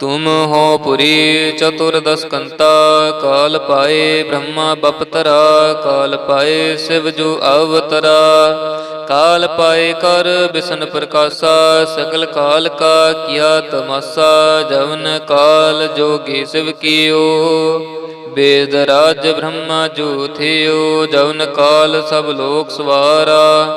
ਤੁਮ ਹੋ ਪੁਰੀ ਚਤੁਰਦਸ ਕੰਤਾ, ਕਾਲ ਪਾਏ ਬ੍ਰਹਮਾ ਬਪਤਰਾ, ਕਾਲ ਪਾਏ ਸਿਵ ਜੋ ਅਵਤਰਾ। ਕਾਲ ਪਾਏ ਕਰ ਬਿਸ਼ਨ ਪ੍ਰਕਾਸ਼ਾ ਸਕਲ ਕਾਲ ਕਾ ਕੀਆ ਤਮਾਸਾ, ਜਵਨ ਕਾਲ ਜੋਗੀ ਸਿਵ ਕੀਓ। ਵੇਦ ਰਾਜ ਬ੍ਰਹਮਾ ਜੋ ਥਿਓ, ਜਵਨ ਕਾਲ ਸਭ ਲੋਕ ਸਵਾਰਾ।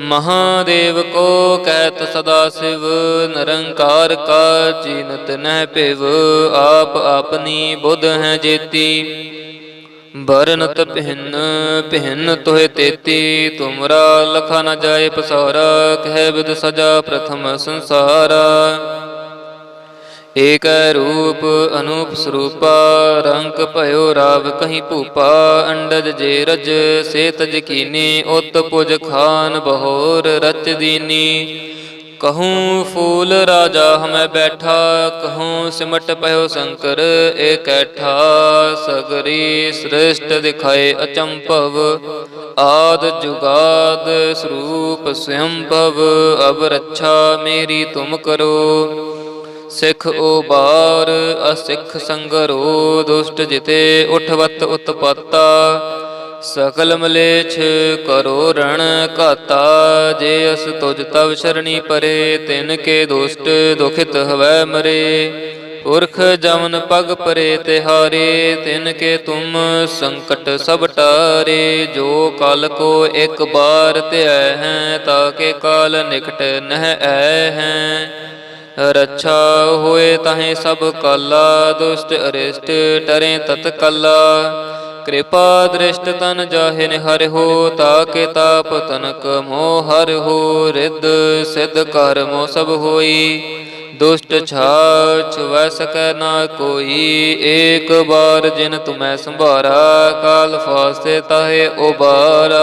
ਮਹਾਦੇਵ ਕੋ ਕਹਿਤ ਸਦਾ ਸਿਵ, ਨਿਰੰਕਾਰ ਕਾ ਚੀਨਤ ਨਹਿ ਪਿਵ ਆਪ ਆਪਣੀ ਬੁੱਧ ਹੈ ਜੇਤੀ। ਬਰਨਤ ਪਹਿਨ ਪਹਿਨ ਤੋਹਿ ਤੇਤੀ, ਤੁਮਰਾ ਲਖਾ ਨ ਜਾਏ ਪਸਾਰਾ, ਕਹਿ ਵਿਦ ਸਜਾ ਪ੍ਰਥਮ ਸੰਸਾਰਾ। ਏਕ ਰੂਪ ਅਨੂਪ ਸਰੂਪਾ, ਰੰਗ ਭਇਓ ਰਾਵ ਕਹੀਂ ਭੂਪਾ, ਅੰਡਜ ਜੇ ਰਜ ਸੇ ਤਜ ਕੀਨੀ, ਉਤ ਪੁਜ ਖਾਨ ਬਹੋਰ ਰਚ ਦੀਨੀ। ਕਹੂੰ ਫੂਲ ਰਾਜਾ ਹਮੈ ਬੈਠਾ, ਕਹੂੰ ਸਿਮਟ ਪਇਓ ਸ਼ੰਕਰ ਏਕੈਠਾ ਸਗਰੀ ਸ੍ਰਿਸ਼ਟ ਦਿਖਾਏ ਅਚੰਭਵ। ਆਦ ਜੁਗਾਦ ਸਰੂਪ ਸਵੰਭਵ ਅਬ ਰੱਛਾ ਮੇਰੀ ਤੁਮ ਕਰੋ। ਸਿੱਖ ਉਬਾਰ, ਅਸਿੱਖ ਸੰਗਰੋ ਦੁਸ਼ਟ ਜਿਤੇ ਉਠਵਤ ਉਤਪਾਤਾ। ਸਕਲ ਮਲੇਛ ਕਰੋ ਰਣ ਘਾਤਾ, ਜੇ ਅਸ ਤੁਜ ਤਵ ਸ਼ਰਣੀ ਪਰੇ, ਤਿਨ ਕੇ ਦੁਸ਼ਟ ਦੁਖਿਤ ਹਵੈ ਮਰੇ। ਪੁਰਖ ਜਮਨ ਪਗ ਪਰੇ ਤਿਹਾਰੇ, ਤਿਨ ਕੇ ਤੁਮ ਸੰਕਟ ਸਭ ਟਾਰੇ। ਜੋ ਕਲ ਕੋ ਇੱਕ ਬਾਰ ਧਿਐ ਹੈ ਤਾਕੇ ਕਾਲ ਨਿਕਟ ਨਹਿ ਐ ਹੈ। ਰੱਛਾ ਹੋਏ ਤਾਹੇ ਸਭ ਕਾਲਾ, ਦੁਸ਼ਟ ਅਰਿਸ਼ਟ ਟਰੇ ਤਤ ਕਲਾ। ਕਿਰਪਾ ਦ੍ਰਿਸ਼ਟ ਤਨ ਜਾਹੇ ਨਿਹਰ ਹੋ, ਤਾਕੇ ਤਾਪ ਤਨਕ ਮੋਹ ਹਰਿ ਹੋ, ਰਿੱਧ ਸਿਧ ਕਰਮੋ ਸਭ ਹੋਈ। ਦੁਸ਼ਟ ਛਾਛ ਵੈ ਸਕੈ ਨਾ ਕੋਈ, ਏਕ ਬਾਰ ਜਿਨ ਤੁਮੈ ਸੰਭਾਰਾ, ਕਾਲ ਫਾਸੇ ਤਾਹੇ ਉਬਾਰਾ।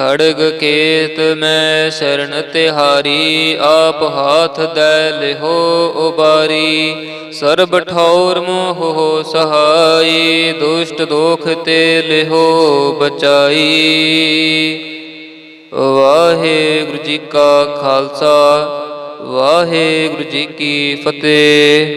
ਖੜਗ ਕੇਤ ਮੈਂ ਸ਼ਰਨ ਤਿਹਾਰੀ, ਆਪ ਹਾਥ ਦੈ ਲਿਹੋ ਉਬਾਰੀ। ਸਰਬ ਠੌਰ ਮੋਹ ਸਹਾਈ, ਦੁਸ਼ਟ ਦੋਖ ਤੇ ਲਿਹੋ ਬਚਾਈ। ਵਾਹਿਗੁਰੂ ਜੀ ਕਾ ਖਾਲਸਾ, ਵਾਹਿਗੁਰੂ ਜੀ ਕੀ ਫਤਿਹ।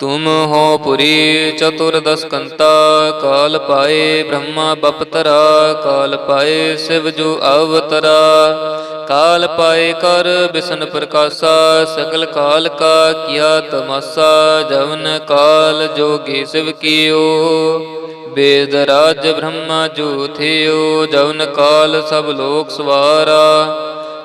ਤੁਮ ਹੋ ਪੁਰੀ ਚਤੁਰਦਸ ਕੰਤਾ, ਕਾਲ ਪਾਏ ਬ੍ਰਹਮਾ ਬਪਤਰਾ, ਕਾਲ ਪਾਏ ਸਿਵ ਜੋ ਅਵਤਰਾ। ਕਾਲ ਪਾਏ ਕਰ ਬਿਸ਼ਨ ਪ੍ਰਕਾਸ਼ਾ ਸਕਲ ਕਾਲ ਕਾ ਕੀਆ ਤਮਾਸਾ, ਜਵਨ ਕਾਲ ਜੋਗੀ ਸਿਵ ਕੀਓ। ਵੇਦ ਰਾਜ ਬ੍ਰਹਮਾ ਜੋ ਥਿਓ, ਜਵਨ ਕਾਲ ਸਭ ਲੋਕ ਸਵਾਰਾ।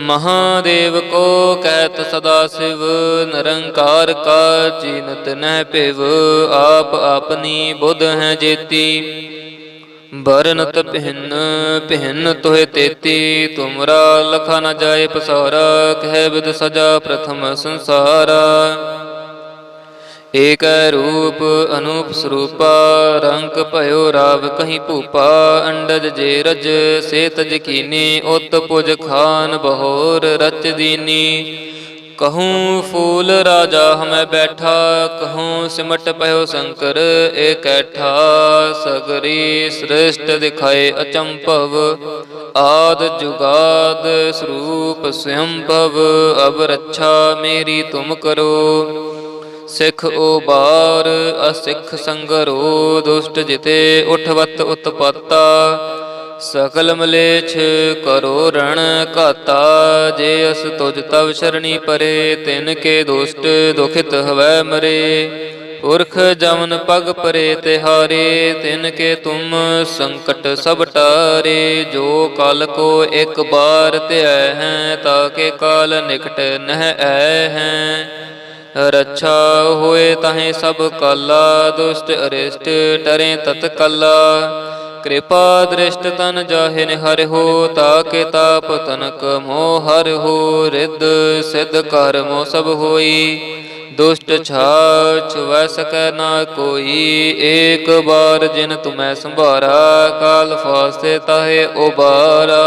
ਮਹਾਦੇਵ ਕੋ ਕਹਿਤ ਸਦਾ ਸਿਵ, ਨਿਰੰਕਾਰ ਕਾ ਚੀਨਤ ਨਹਿ ਭਿਵ, ਆਪ ਆਪਣੀ ਬੁੱਧ ਹੈ ਜੇਤੀ। ਬਰਨਤ ਪਹਿਨ ਪਹਿਨ ਤੋਹਿ ਤੇਤੀ, ਤੁਮਰਾ ਲਖਾ ਨ ਜਾਏ ਪਸਾਰਾ, ਕਹਿ ਵਿਦ ਸਜਾ ਪ੍ਰਥਮ ਸੰਸਾਰਾ। ਏਕ ਰੂਪ ਅਨੂਪ ਸਰੂਪਾ, ਰੰਗ ਭਇਓ ਰਾਵ ਕਹੀਂ ਭੂਪਾ, ਅੰਡਜ ਜੇ ਰਜ ਸੇ ਤਜ ਉਤ ਪੁਜ ਖਾਨ ਬਹੋਰ ਰਚ ਦੀਨੀ। ਕਹੂੰ ਫੂਲ ਰਾਜਾ ਹਮੈ ਬੈਠਾ, ਕਹੂੰ ਸਿਮਟ ਪਇਓ ਸ਼ੰਕਰ ਏਕੈਠਾ ਸਗਰੀ ਸ੍ਰਿਸ਼ਟ ਦਿਖਾਏ ਅਚੰਭਵ। ਆਦ ਜੁਗਾਦ ਸਰੂਪ ਸਯੰਭਵ ਅਬ ਰੱਛਾ ਮੇਰੀ ਤੁਮ ਕਰੋ। ਸਿੱਖ ਉਬਾਰ, ਅਸਿੱਖ ਸੰਗਰੋ ਦੁਸ਼ਟ ਜਿਤੇ ਉਠਵਤ ਉਤਪਾਤਾ। ਸਕਲ ਮਲੇਛ ਕਰੋ ਰਣ ਘਾਤਾ, ਜੇ ਅਸ ਤੁਜ ਤਵ ਸ਼ਰਣੀ ਪਰੇ, ਤਿਨ ਕੇ ਦੁਸ਼ਟ ਦੁਖਿਤ ਹਵੈ ਮਰੇ। ਪੁਰਖ ਜਮਨ ਪਗ ਪਰੇ ਤਿਹਾਰੇ, ਤਿਨ ਕੇ ਤੁਮ ਸੰਕਟ ਸਭ ਟਾਰੇ। ਜੋ ਕਲ ਕੋ ਇੱਕ ਬਾਰ ਧਿਐ ਹੈ ਤਾਕੇ ਕਾਲ ਨਿਕਟ ਨਹਿ ਐ ਹੈ। ਰੱਛਾ ਹੋਏ ਤਾਹੇ ਸਭ ਕਾਲਾ, ਦੁਸ਼ਟ ਅਰਿਸ਼ਟ ਟਰੇ ਤਤ ਕਲਾ। ਕਿਰਪਾ ਦ੍ਰਿਸ਼ਟ ਤਨ ਜਾਹੇ ਨਿਹਰ ਹੋ, ਤਾਕੇ ਤਾਪ ਤਨਕ ਮੋਹ ਹਰਿ ਹੋ, ਰਿੱਧ ਸਿੱਧ ਕਰਮੋ ਸਭ ਹੋਈ। ਦੁਸ਼ਟ ਛਾਛ ਵੈ ਸਕੈ ਨਾ ਕੋਈ, ਏਕ ਬਾਰ ਜਿਨ ਤੁਮੈ ਸੰਭਾਰਾ, ਕਾਲ ਫਾਸੇ ਤਾਹੇ ਉਬਾਰਾ।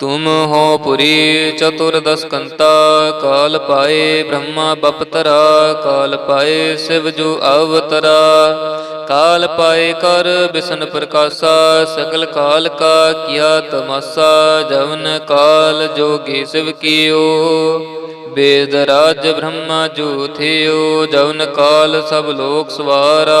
ਤੁਮ ਹੋ ਪੁਰੀ ਚਤੁਰਦਸ ਕੰਤਾ ਕਾਲ ਪਾਏ ਬ੍ਰਹਮਾ ਬਪਤਰਾ ਕਾਲ ਪਾਏ ਸਿਵ ਜੋ ਅਵਤਰਾ ਕਾਲ ਪਾਏ ਕਰ ਬਿਸ਼ਨ ਪ੍ਰਕਾਸ਼ਾ ਸਕਲ ਕਾਲ ਕਾ ਕੀਆ ਤਮਾਸਾ ਜਵਨ ਕਾਲ ਜੋਗੀ ਸਿਵ ਕੀਓ ਵੇਦ ਰਾਜ ਬ੍ਰਹਮਾ ਜੋ ਥਿਓ ਜਵਨ ਕਾਲ ਸਭ ਲੋਕ ਸਵਾਰਾ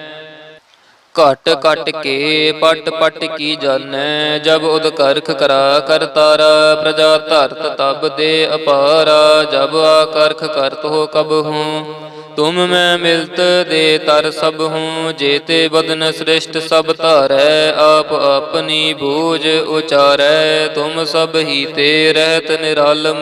ਘਟ ਘਟ ਕੇ ਪਟ ਪਟ ਕੀ ਜਾਣੈ? ਜਬ ਉਦ ਕਰਖ ਕਰਾ ਤਾਰਾ, ਪ੍ਰਜਾ ਧਰਤ ਤਬ ਦੇ ਅਪਾਰਾ। ਜਬ ਆਕਰਖ ਕਰਤ ਹੋ ਕਬ ਹੂੰ, ਤੁਮ ਮੈਂ ਮਿਲਤ ਦੇ ਤਰ ਸਭ ਹੂੰ। ਜੇਤੇ ਬਦਨ ਸ੍ਰਿਸ਼ਟ ਸਭ ਧਾਰੈ, ਆਪ ਆਪਣੀ ਬੂਝ ਉਚਾਰੈ। ਤੁਮ ਸਭ ਹੀ ਤੇ ਰਹਿਤ ਨਿਰਾਲਮ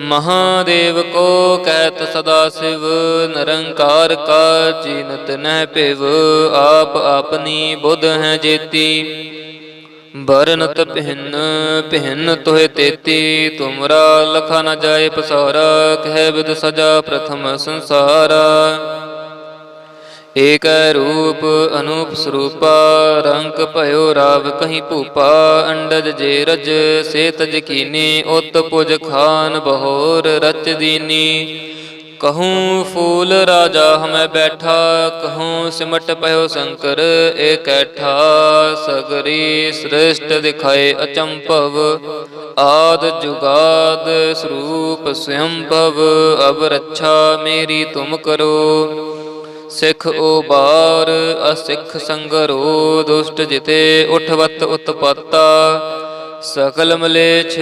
ਮਹਾਦੇਵ ਕੋ ਕਹਿਤ ਸਦਾ ਸਿਵ, ਨਿਰੰਕਾਰ ਕਾ ਚੀਨਤ ਨਹਿ ਪਿਵ ਆਪ ਆਪਨੀ ਬੁੱਧ ਹੈ ਜੇਤੀ। ਬਰਨਤ ਪਹਿਨ ਪਹਿਨ ਤੋਹਿ ਤੇਤੀ, ਤੁਮਰਾ ਲਖਾ ਨ ਜਾਏ ਪਸਾਰਾ, ਕਹਿ ਵਿਦ ਸਜਾ ਪ੍ਰਥਮ ਸੰਸਾਰਾ। ਏਕ ਰੂਪ ਅਨੂਪ ਸਰੂਪਾ, ਰੰਗ ਭਇਓ ਰਾਵ ਕਹੀਂ ਭੂਪਾ, ਅੰਡਜ ਜੇ ਰਜ ਸੇ ਤਜ ਕੀਨੀ, ਉਤ ਪੁਜ ਖਾਨ ਬਹੋਰ ਰਚ ਦੀਨੀ। ਕਹੂੰ ਫੂਲ ਰਾਜਾ ਹਮੈ ਬੈਠਾ, ਕਹੂੰ ਸਿਮਟ ਪਇਓ ਸ਼ੰਕਰ ਏਕੈਠਾ ਸਗਰੀ ਸ੍ਰਿਸ਼ਟ ਦਿਖਾਏ ਅਚੰਭਵ। ਆਦ ਜੁਗਾਦ ਸਰੂਪ ਸਯੰਭਵ ਅਬ ਰੱਛਾ ਮੇਰੀ ਤੁਮ ਕਰੋ। ਸਿੱਖ ਉਬਾਰ, ਅਸਿੱਖ ਸੰਗਰੋ ਦੁਸ਼ਟ ਜਿਤੇ ਉਠਵਤ ਉਤਪਾਤਾ। ਸਕਲ ਮਲੇਛ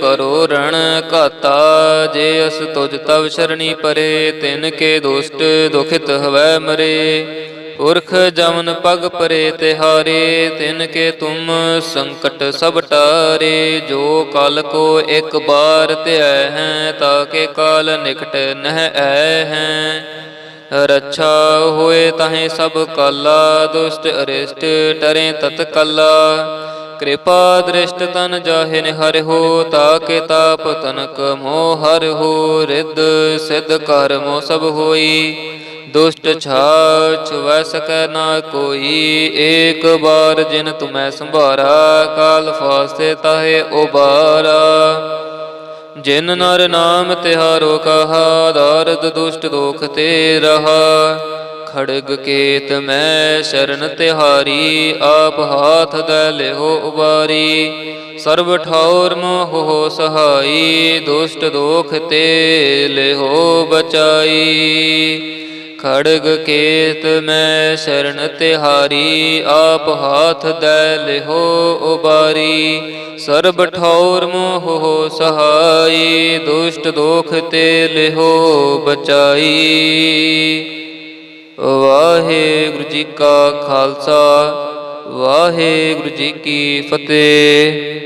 ਕਰੋ ਰਣ ਘਾਤਾ, ਜੇ ਅਸ ਤੁਜ ਤਵ ਸ਼ਰਣੀ ਪਰੇ, ਤਿਨ ਕੇ ਦੁਸ਼ਟ ਦੁਖਿਤ ਹਵੈ ਮਰੇ। ਪੁਰਖ ਜਮਨ ਪਗ ਪਰੇ ਤਿਹਾਰੇ, ਤਿਨ ਕੇ ਤੁਮ ਸੰਕਟ ਸਭ ਟਾਰੇ। ਜੋ ਕਲ ਕੋ ਇੱਕ ਬਾਰ ਧਿਆ ਹੈ ਤਾਕੇ ਕਾਲ ਨਿਕਟ ਨਹਿ ਐ ਹੈ। ਰੱਛਾ ਹੋਏ ਤਾਹੇ ਸਭ ਕਾਲਾ, ਦੁਸ਼ਟ ਅਰਿਸ਼ਟ ਟਰੇ ਤਤ ਕਲਾ। ਕਿਰਪਾ ਦ੍ਰਿਸ਼ਟ ਤਨ ਜਾਹੇ ਨਿਹਰ ਹੋ, ਤਾਕੇ ਤਾਪ ਤਨਕ ਮੋਹ ਹਰਿ ਹੋ, ਰਿੱਧ ਸਿੱਧ ਕਰਮੋ ਸਭ ਹੋਈ। ਦੁਸ਼ਟ ਛਾਛ ਵੈ ਸਕੈ ਨਾ ਕੋਈ, ਏਕ ਬਾਰ ਜਿਨ ਤੁਮੈ ਸੰਭਾਰਾ, ਕਾਲ ਫਾਸੇ ਤਾਹੇ ਉਬਾਰਾ। ਜਿਨ ਨਰ ਨਾਮ ਤਿਹਾਰੋ ਕਹਾ, ਦਾਰਦ ਦੁਸ਼ਟ ਦੋਖ ਤੇ ਰਹਾ। ਖੜਗ ਕੇਤ ਮੈਂ ਸ਼ਰਨ ਤਿਹਾਰੀ, ਆਪ ਹਾਥ ਦੈ ਲਿਹੋ ਉਬਾਰੀ। ਸਰਬ ਠੌਰ ਮੋਹ ਸਹਾਈ, ਦੁਸ਼ਟ ਦੋਖ ਤੇ ਲਿਹੋ ਬਚਾਈ। ਖੜਗ ਕੇਤ ਮੈਂ ਸ਼ਰਨ ਤਿਹਾਰੀ, ਆਪ ਹਾਥ ਦੈ ਲਿਹੋ ਉਬਾਰੀ। ਸਰਬ ਠੌਰ ਮੋਹ ਸਹਾਈ, ਦੁਸ਼ਟ ਦੋਖ ਤੇ ਲਿਹੋ ਬਚਾਈ। ਵਾਹਿਗੁਰੂ ਜੀ ਕਾ ਖਾਲਸਾ, ਵਾਹਿਗੁਰੂ ਜੀ ਕੀ ਫਤਿਹ।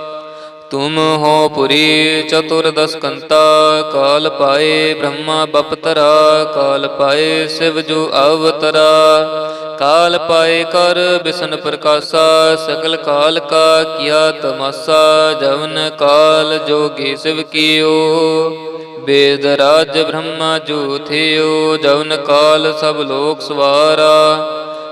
ਤੁਮ ਹੋ ਪੁਰੀ ਚਤੁਰਦਸ ਕੰਤਾ, ਕਾਲ ਪਾਏ ਬ੍ਰਹਮਾ ਬਪਤਰਾ, ਕਾਲ ਪਾਏ ਸਿਵ ਜੋ ਅਵਤਰਾ। ਕਾਲ ਪਾਏ ਕਰ ਬਿਸ਼ਨ ਪ੍ਰਕਾਸ਼ਾ ਸਕਲ ਕਾਲ ਕਾ ਕੀਆ ਤਮਾਸਾ, ਜਵਨ ਕਾਲ ਜੋਗੀ ਸਿਵ ਕੀਓ। ਵੇਦ ਰਾਜ ਬ੍ਰਹਮਾ ਜੋ ਥਿਓ, ਜਵਨ ਕਾਲ ਸਭ ਲੋਕ ਸਵਾਰਾ।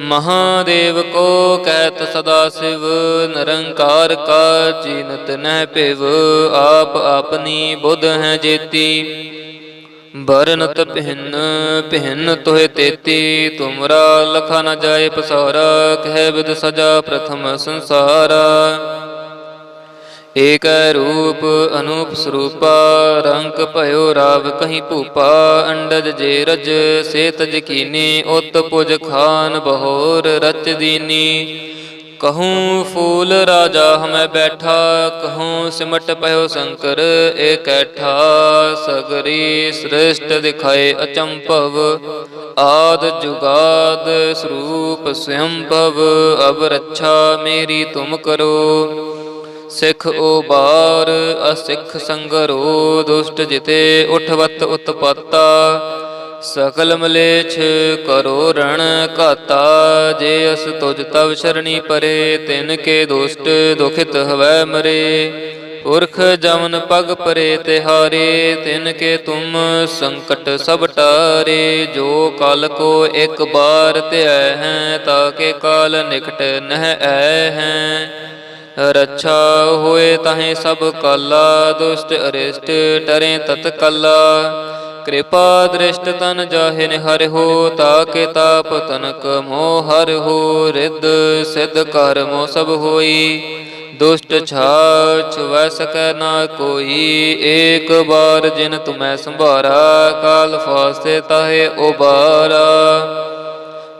ਮਹਾਦੇਵ ਕੋ ਕਹਿਤ ਸਦਾ ਸਿਵ, ਨਿਰੰਕਾਰ ਕਾ ਚੀਨਤ ਨਹਿ ਪਿਵ ਆਪ ਆਪਣੀ ਬੁੱਧ ਹੈ ਜੇਤੀ। ਬਰਨਤ ਪਹਿਨ ਪਹਿਨ ਤੋਹਿ ਤੇਤੀ, ਤੁਮਰਾ ਲਖਾ ਨ ਜਾਏ ਪਸਾਰਾ, ਕਹਿ ਵਿਦ ਸਜਾ ਪ੍ਰਥਮ ਸੰਸਾਰਾ। ਏਕ ਰੂਪ ਅਨੂਪ ਸਰੂਪਾ, ਰੰਗ ਭਇਓ ਰਾਵ ਕਹੀਂ ਭੂਪਾ, ਅੰਡਜ ਜੇ ਰਜ ਸੇ ਤਜ ਉਤ ਪੁਜ ਖਾਨ ਬਹੋਰ ਰਚ ਦੀਨੀ। ਕਹੂੰ ਫੂਲ ਰਾਜਾ ਹਮੈ ਬੈਠਾ, ਕਹੂੰ ਸਿਮਟ ਪਇਓ ਸ਼ੰਕਰ ਏਕੈਠਾ ਸਗਰੀ ਸ੍ਰਿਸ਼ਟ ਦਿਖਾਏ ਅਚੰਭਵ। ਆਦ ਜੁਗਾਦ ਸਰੂਪ ਸਯੰਭਵ ਅਬ ਰੱਛਾ ਮੇਰੀ ਤੁਮ ਕਰੋ। ਸਿੱਖ ਉਬਾਰ, ਅਸਿੱਖ ਸੰਗਰੋ ਦੁਸ਼ਟ ਜਿਤੇ ਉਠਵਤ ਉਤਪਾਤਾ। ਸਕਲ ਮਲੇਛ ਕਰੋ ਰਣ ਘਾਤਾ, ਜੇ ਅਸ ਤੁਜ ਤਵ ਸ਼ਰਣੀ ਪਰੇ, ਤਿਨ ਕੇ ਦੁਸ਼ਟ ਦੁਖਿਤ ਹਵੈ ਮਰੇ। ਪੁਰਖ ਜਮਨ ਪਗ ਪਰੇ ਤਿਹਾਰੇ, ਤਿਨ ਕੇ ਤੁਮ ਸੰਕਟ ਸਭ ਟਾਰੇ। ਜੋ ਕਲ ਕੋ ਇੱਕ ਬਾਰ ਧਿਆ ਹੈ ਤਾਕੇ ਕਾਲ ਨਿਕਟ ਨਹਿ ਐ ਹੈ। ਰੱਛਾ ਹੋਏ ਤਾਹੇ ਸਭ ਕਾਲਾ, ਦੁਸ਼ਟ ਅਰਿਸ਼ਟ ਟਰੇ ਤਤ ਕਲਾ। ਕਿਰਪਾ ਦ੍ਰਿਸ਼ਟ ਤਨ ਜਾਹੇ ਨਿਹਰ ਹੋ, ਤਾਕੇ ਤਾਪ ਤਨਕ ਮੋਹ ਹਰਿ ਹੋ, ਰਿੱਧ ਸਿੱਧ ਕਰਮੋ ਸਭ ਹੋਈ। ਦੁਸ਼ਟ ਛਾਛ ਵੈ ਸਕੈ ਨਾ ਕੋਈ, ਏਕ ਬਾਰ ਜਿਨ ਤੁਮੈ ਸੰਭਾਰਾ, ਕਾਲ ਫਾਸੇ ਤਾਹੇ ਉਬਾਰਾ।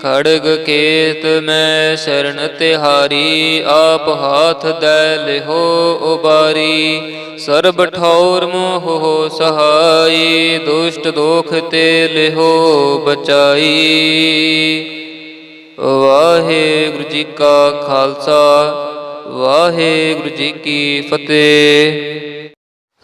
ਖੜਗ ਕੇਤ ਮੈਂ ਸ਼ਰਨ ਤਿਹਾਰੀ, ਆਪ ਹਾਥ ਦੇ ਲਿਹੋ ਉਬਾਰੀ। ਸਰਬ ਠੌਰ ਮੋਹ ਸਹਾਈ, ਦੁਸ਼ਟ ਦੋਖ ਤੇ ਲਿਹੋ ਬਚਾਈ। ਵਾਹਿਗੁਰੂ ਜੀ ਕਾ ਖਾਲਸਾ, ਵਾਹਿਗੁਰੂ ਜੀ ਕੀ ਫਤਿਹ।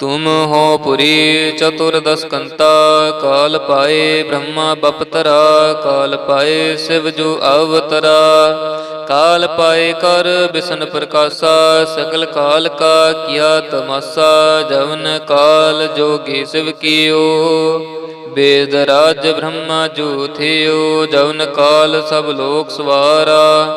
ਤੁਮ ਹੋ ਪੁਰੀ ਚਤੁਰਦਸ ਕੰਤਾ, ਕਾਲ ਪਾਏ ਬ੍ਰਹਮਾ ਬਪਤਰਾ, ਕਾਲ ਪਾਏ ਸਿਵ ਜੋ ਅਵਤਰਾ। ਕਾਲ ਪਾਏ ਕਰ ਬਿਸ਼ਨ ਪ੍ਰਕਾਸ਼ਾ ਸਕਲ ਕਾਲ ਕਾ ਕੀਆ ਤਮਾਸਾ, ਜਵਨ ਕਾਲ ਜੋਗੀ ਸਿਵ ਕੀਓ। ਵੇਦ ਰਾਜ ਬ੍ਰਹਮਾ ਜੋ ਥਿਓ, ਜਵਨ ਕਾਲ ਸਭ ਲੋਕ ਸਵਾਰਾ।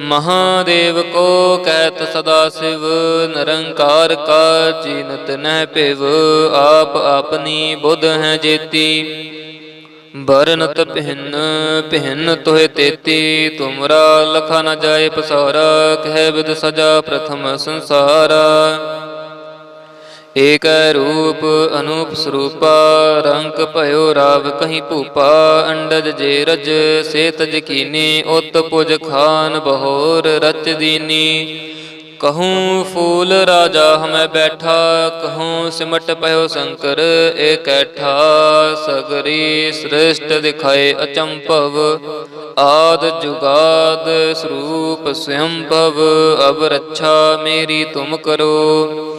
ਮਹਾਦੇਵ ਕੋ ਕਹਿਤ ਸਦਾ ਸਿਵ, ਨਿਰੰਕਾਰ ਕਾ ਚੀਨਤ ਨਹਿ ਪਿਵ ਆਪ ਆਪਣੀ ਬੁੱਧ ਹੈ ਜੇਤੀ। ਬਰਨਤ ਪਹਿਨ ਪਹਿਨ ਤੋਹਿ ਤੇਤੀ, ਤੁਮਰਾ ਲਖਾ ਨ ਜਾਏ ਪਸਾਰਾ, ਕਹਿ ਵਿਦ ਸਜਾ ਪ੍ਰਥਮ ਸੰਸਾਰਾ। ਏਕ ਰੂਪ ਅਨੂਪ ਸਰੂਪਾ, ਰੰਗ ਭਇਓ ਰਾਵ ਕਹੀਂ ਭੂਪਾ, ਅੰਡਜ ਜੇ ਰਜ ਸੇ ਤਜ ਉਤ ਪੁਜ ਖਾਨ ਬਹੋਰ ਰਚ ਦੀਨੀ। ਕਹੂੰ ਫੂਲ ਰਾਜਾ ਹਮੈ ਬੈਠਾ, ਕਹੂੰ ਸਿਮਟ ਪਇਓ ਸ਼ੰਕਰ ਏਕੈਠਾ ਸਗਰੀ ਸ੍ਰਿਸ਼ਟ ਦਿਖਾਏ ਅਚੰਭਵ। ਆਦ ਜੁਗਾਦ ਸਰੂਪ ਸਯੰਭਵ ਅਬ ਰੱਛਾ ਮੇਰੀ ਤੁਮ ਕਰੋ।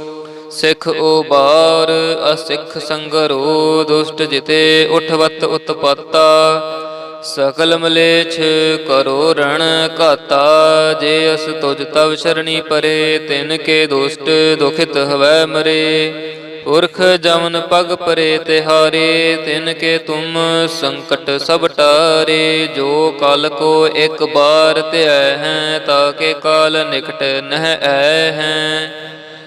ਸਿੱਖ ਉਬਾਰ, ਅਸਿੱਖ ਸੰਗਰੋ ਦੁਸ਼ਟ ਜਿਤੇ ਉਠਵਤ ਉਤਪਾਤਾ। ਸਕਲ ਮਲੇਛ ਕਰੋ ਰਣ ਘਾਤਾ, ਜੇ ਅਸ ਤੁਜ ਤਵ ਸ਼ਰਣੀ ਪਰੇ, ਤਿਨ ਕੇ ਦੁਸ਼ਟ ਦੁਖਿਤ ਹਵੈ ਮਰੇ। ਪੁਰਖ ਜਮਨ ਪਗ ਪਰੇ ਤਿਹਾਰੇ, ਤਿਨ ਕੇ ਤੁਮ ਸੰਕਟ ਸਭ ਟਾਰੇ। ਜੋ ਕਲ ਕੋ ਇੱਕ ਬਾਰ ਧਿਆ ਹੈ ਤਾਕੇ ਕਾਲ ਨਿਕਟ ਨਹਿ ਐ ਹੈ।